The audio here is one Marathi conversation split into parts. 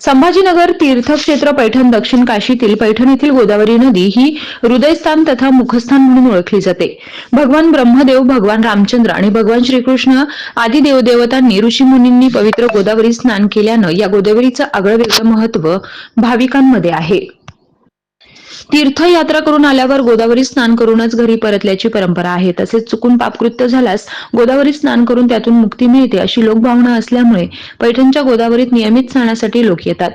संभाजीनगर तीर्थक्षेत्र पैठण दक्षिण काशीतील पैठण येथील गोदावरी नदी ही हृदयस्थान तथा मुखस्थान म्हणून ओळखली जाते. भगवान ब्रह्मदेव भगवान रामचंद्र आणि भगवान श्रीकृष्ण आदी देवदेवतांनी ऋषीमुनींनी पवित्र गोदावरी स्नान केल्यानं या गोदावरीचं आगळं वेगळं महत्त्व भाविकांमध्ये आहे. तीर्थयात्रा करून आल्यावर गोदावरी स्नान करूनच घरी परतल्याची परंपरा आहे. तसेच चुकून पापकृत्य झाल्यास गोदावरी स्नान करून त्यातून मुक्ती मिळते अशी लोकभावना असल्यामुळे पैठणच्या गोदावरीत नियमित स्नानासाठी लोक येतात.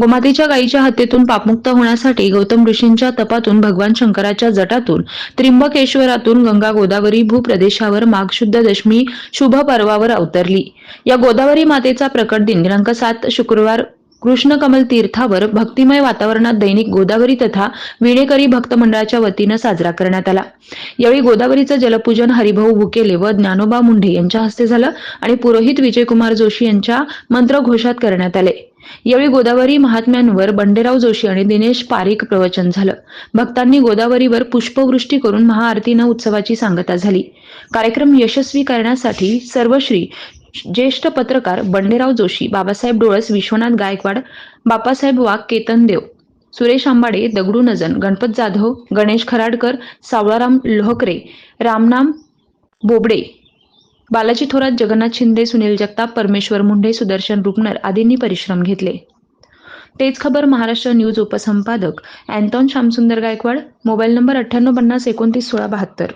गोमातेच्या गायीच्या हत्येतून पापमुक्त होण्यासाठी गौतम ऋषींच्या तपातून भगवान शंकराच्या जटातून त्रिंबकेश्वरातून गंगा गोदावरी भूप्रदेशावर माघशुद्ध दशमी शुभ पर्वावर अवतरली. या गोदावरी मातेचा प्रकट दिन दिनांक सात शुक्रवार कृष्णकमल तीर्थावर भक्तिमय वातावरणात दैनिक गोदावरी तथा विणेकरी भक्त मंडळाच्या वतीनं साजरा करण्यात आला. यावेळी गोदावरीचं जलपूजन हरिभाऊ भुकेले व ज्ञानोबा मुंढे यांच्या हस्ते झालं आणि पुरोहित विजयकुमार जोशी यांच्या मंत्रघोषात करण्यात आले. यावेळी गोदावरी महात्म्यांवर बंडेराव जोशी आणि दिनेश पारिक प्रवचन झालं. भक्तांनी गोदावरीवर पुष्पवृष्टी करून महाआरतीनं उत्सवाची सांगता झाली. कार्यक्रम यशस्वी करण्यासाठी सर्वश्री ज्येष्ठ पत्रकार बंडेराव जोशी बाबासाहेब डोळस विश्वनाथ गायकवाड बापासाहेब वाघ केतन देव सुरेश आंबाडे दगडू नजन गणपत जाधव गणेश खराडकर सावळाराम लोहकरे रामनाम बोबडे बालाजी थोरात जगन्नाथ शिंदे सुनील जगताप परमेश्वर मुंडे सुदर्शन रुपनर आदींनी परिश्रम घेतले. तेच खबर महाराष्ट्र न्यूज उपसंपादक अँटॉन श्यामसुंदर गायकवाड मोबाईल नंबर अठ्ठ्याण्णव पन्नास एकोणतीस सोळा बहात्तर.